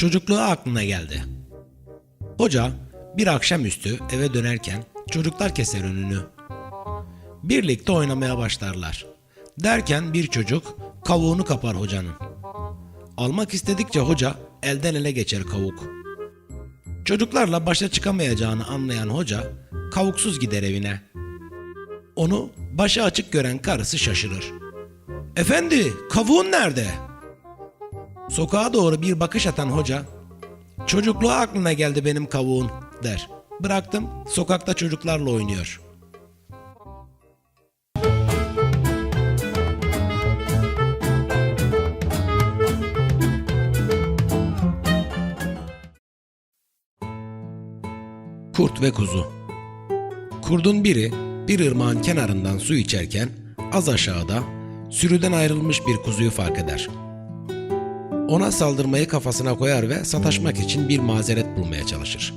Çocukluğu aklına geldi. Hoca bir akşamüstü eve dönerken çocuklar keser önünü. Birlikte oynamaya başlarlar. Derken bir çocuk kavuğunu kapar hocanın. Almak istedikçe hoca elden ele geçer kavuk. Çocuklarla başa çıkamayacağını anlayan hoca kavuksuz gider evine. Onu başı açık gören karısı şaşırır. Efendi kavuğun nerede? Sokağa doğru bir bakış atan hoca çocukluğu aklına geldi benim kavuğun der. Bıraktım sokakta çocuklarla oynuyor. Kurt ve kuzu. Kurdun biri bir ırmağın kenarından su içerken az aşağıda sürüden ayrılmış bir kuzuyu fark eder. Ona saldırmayı kafasına koyar ve sataşmak için bir mazeret bulmaya çalışır.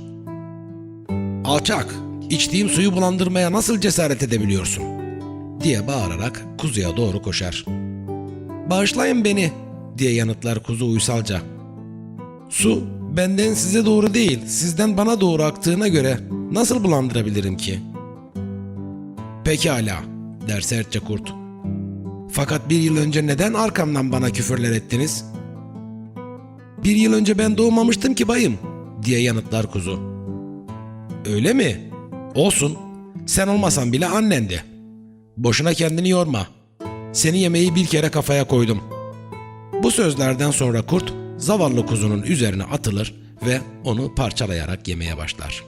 Alçak, içtiğim suyu bulandırmaya nasıl cesaret edebiliyorsun? diye bağırarak kuzuya doğru koşar. Bağışlayın beni diye yanıtlar kuzu uysalca. Su benden size doğru değil, sizden bana doğru aktığına göre nasıl bulandırabilirim ki? Pekala, der sertçe kurt. Fakat bir yıl önce neden arkamdan bana küfürler ettiniz? Bir yıl önce ben doğmamıştım ki bayım, diye yanıtlar kuzu. Öyle mi? Olsun, sen olmasan bile annendi. Boşuna kendini yorma. Seni yemeği bir kere kafaya koydum. Bu sözlerden sonra kurt zavallı kuzunun üzerine atılır ve onu parçalayarak yemeye başlar.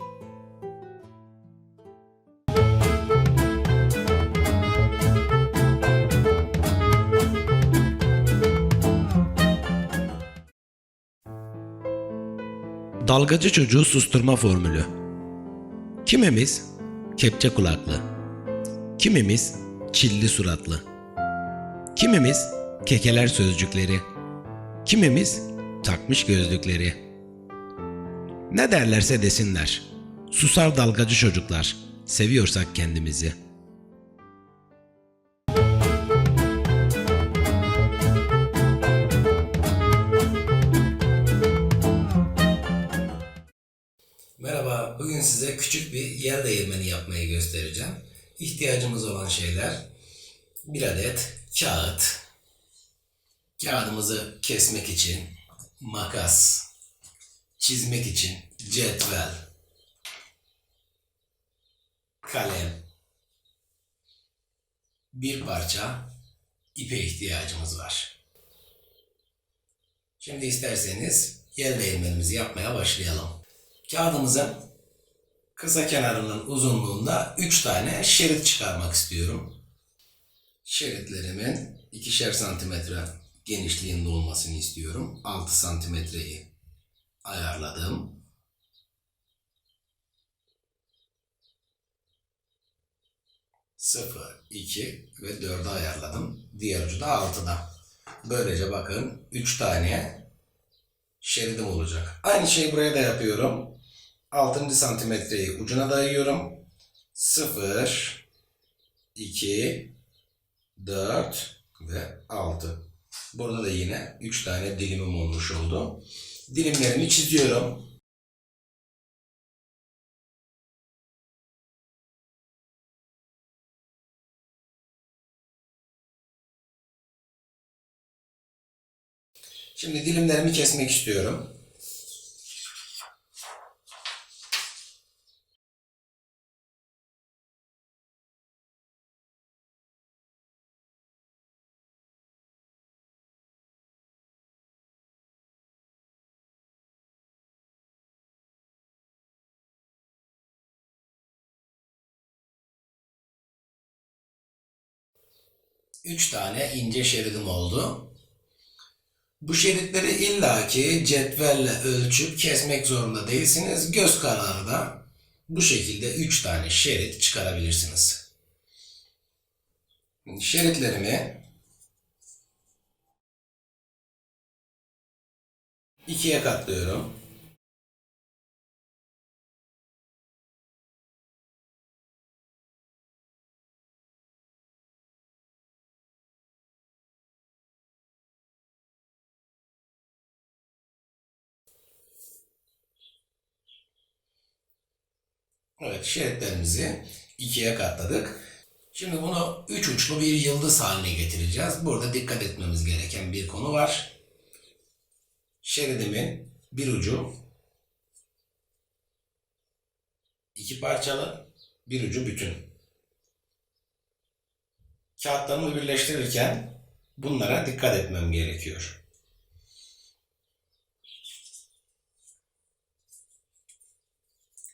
Dalgacı çocuğu susturma formülü. Kimimiz kepçe kulaklı. Kimimiz çilli suratlı. Kimimiz kekeler sözcükleri. Kimimiz takmış gözlükleri. Ne derlerse desinler. Susar dalgacı çocuklar. Seviyorsak kendimizi. Bugün size küçük bir yer değirmeni yapmayı göstereceğim. İhtiyacımız olan şeyler bir adet kağıt, kağıdımızı kesmek için makas, çizmek için cetvel, kalem, bir parça ipe ihtiyacımız var. Şimdi isterseniz yer değirmenimizi yapmaya başlayalım. Kağıdımızın kısa kenarının uzunluğunda 3 tane şerit çıkarmak istiyorum. Şeritlerimin ikişer santimetre genişliğinde olmasını istiyorum. 6 santimetreyi ayarladım. Sıfır, iki ve 4'e ayarladım. Diğer ucu da 6'da. Böylece bakın 3 tane şeridim olacak. Aynı şeyi buraya da yapıyorum. 6. santimetreyi ucuna dayıyorum. 0, 2, 4 ve 6. Burada da yine 3 tane dilimim olmuş oldu. Dilimlerimi çiziyorum. Şimdi dilimlerimi kesmek istiyorum. Üç tane ince şeridim oldu. Bu şeritleri illaki cetvelle ölçüp kesmek zorunda değilsiniz. Göz kararı da bu şekilde 3 tane şerit çıkarabilirsiniz. Şeritlerimi ikiye katlıyorum. Evet şeritlerimizi ikiye katladık. Şimdi bunu üç uçlu bir yıldız haline getireceğiz. Burada dikkat etmemiz gereken bir konu var. Şeridimin bir ucu iki parçalı, bir ucu bütün. Kağıtlarımı birleştirirken bunlara dikkat etmem gerekiyor.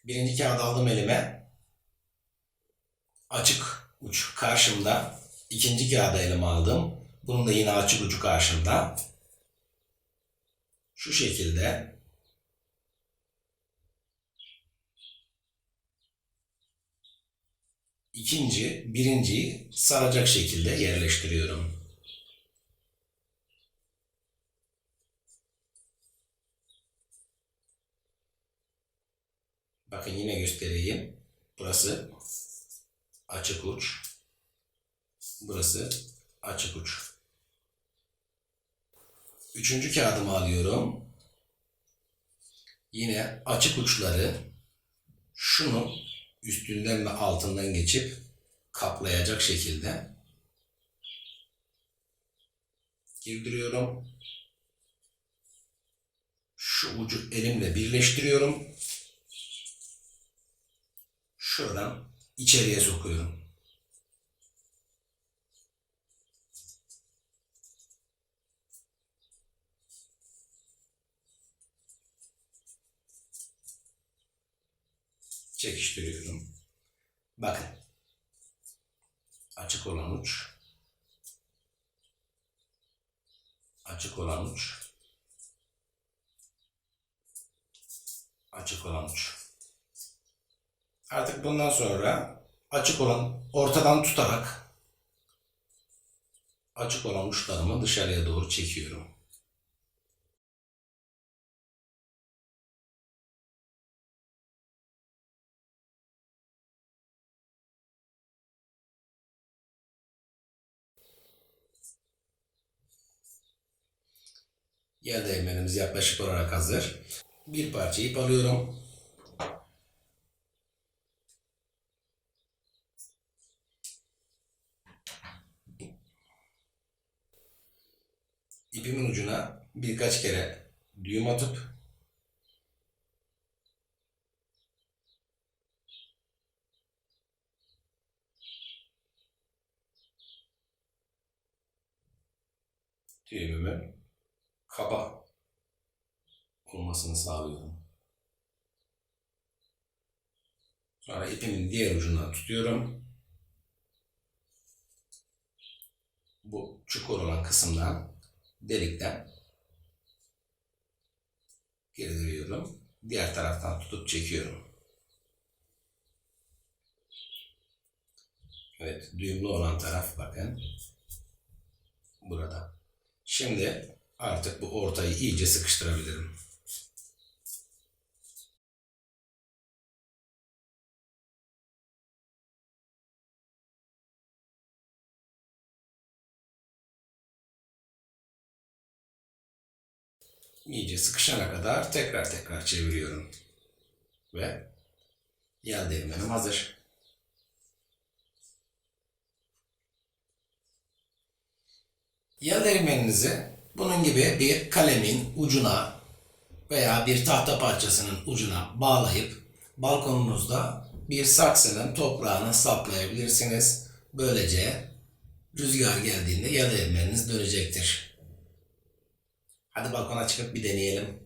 Birinci kağıdı aldım elime. Açık uç karşımda. İkinci kağıdı elime aldım. Bunun da yine açık ucu karşımda. Şu şekilde ikinci, birinciyi saracak şekilde yerleştiriyorum. Bakın yine göstereyim. Burası açık uç. Burası açık uç. Üçüncü kağıdımı alıyorum. Yine açık uçları şunu üstünden ve altından geçip kaplayacak şekilde girdiriyorum. Şu ucu elimle birleştiriyorum. Şuradan içeriye sokuyorum. çekiştiriyorum. Bakın. Açık olan uç. Açık olan uç. Açık olan uç. Artık bundan sonra açık olan ortadan tutarak açık olan uçlarımı dışarıya doğru çekiyorum. Yel değirmenimiz yaklaşık olarak hazır. Bir parça ip alıyorum. İpimin ucuna birkaç kere düğüm atıp düğümümü kaba olmasını sağlıyorum. Sonra ipimin diğer ucundan tutuyorum. Bu çukur olan kısımdan delikten girdiriyorum. Diğer taraftan tutup çekiyorum. Evet, düğümlü olan taraf bakın. Burada. Şimdi artık bu ortayı iyice sıkıştırabilirim. İyice sıkışana kadar tekrar tekrar çeviriyorum. Ve yağ değirmenim hazır. Yağ değirmeninizi bunun gibi bir kalemin ucuna veya bir tahta parçasının ucuna bağlayıp balkonunuzda bir saksının toprağına saplayabilirsiniz. Böylece rüzgar geldiğinde yağ değirmeniniz dönecektir. Hadi balkona çıkıp bir deneyelim.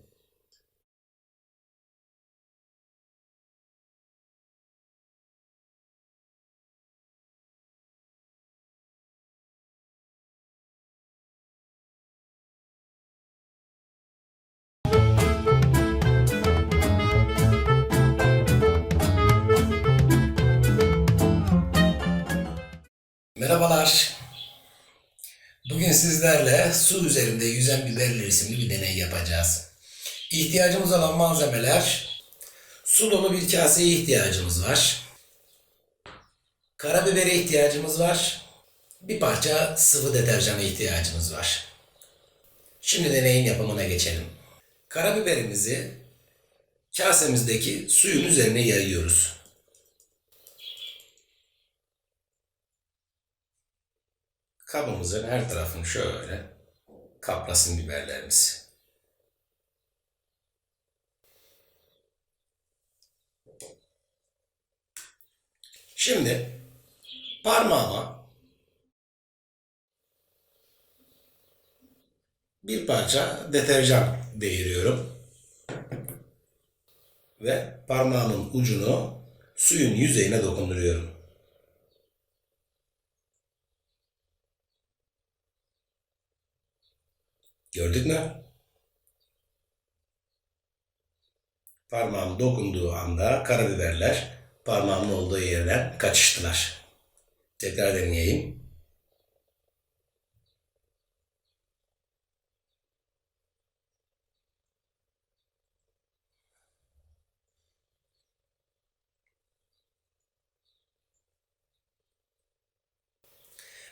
Merhabalar. Sizlerle su üzerinde yüzen biberler isimli bir deney yapacağız. İhtiyacımız olan malzemeler su dolu bir kaseye ihtiyacımız var. Karabibere ihtiyacımız var. Bir parça sıvı deterjana ihtiyacımız var. Şimdi deneyin yapımına geçelim. Karabiberimizi kasemizdeki suyun üzerine yayıyoruz. Kabımızın her tarafını şöyle kaplasın biberlerimiz. Şimdi parmağıma bir parça deterjan değiriyorum. Ve parmağımın ucunu suyun yüzeyine dokunduruyorum. Gördük mü? Parmağım dokunduğu anda karabiberler parmağımın olduğu yerden kaçıştılar. Tekrar deneyeyim.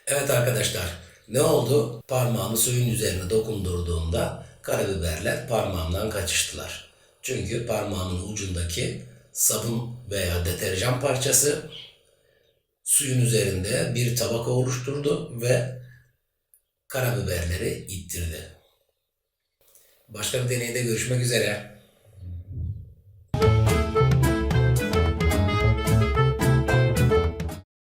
Evet arkadaşlar ne oldu? Parmağımı suyun üzerine dokundurduğumda karabiberler parmağımdan kaçıştılar. Çünkü parmağımın ucundaki sabun veya deterjan parçası suyun üzerinde bir tabaka oluşturdu ve karabiberleri ittirdi. Başka bir deneyde görüşmek üzere.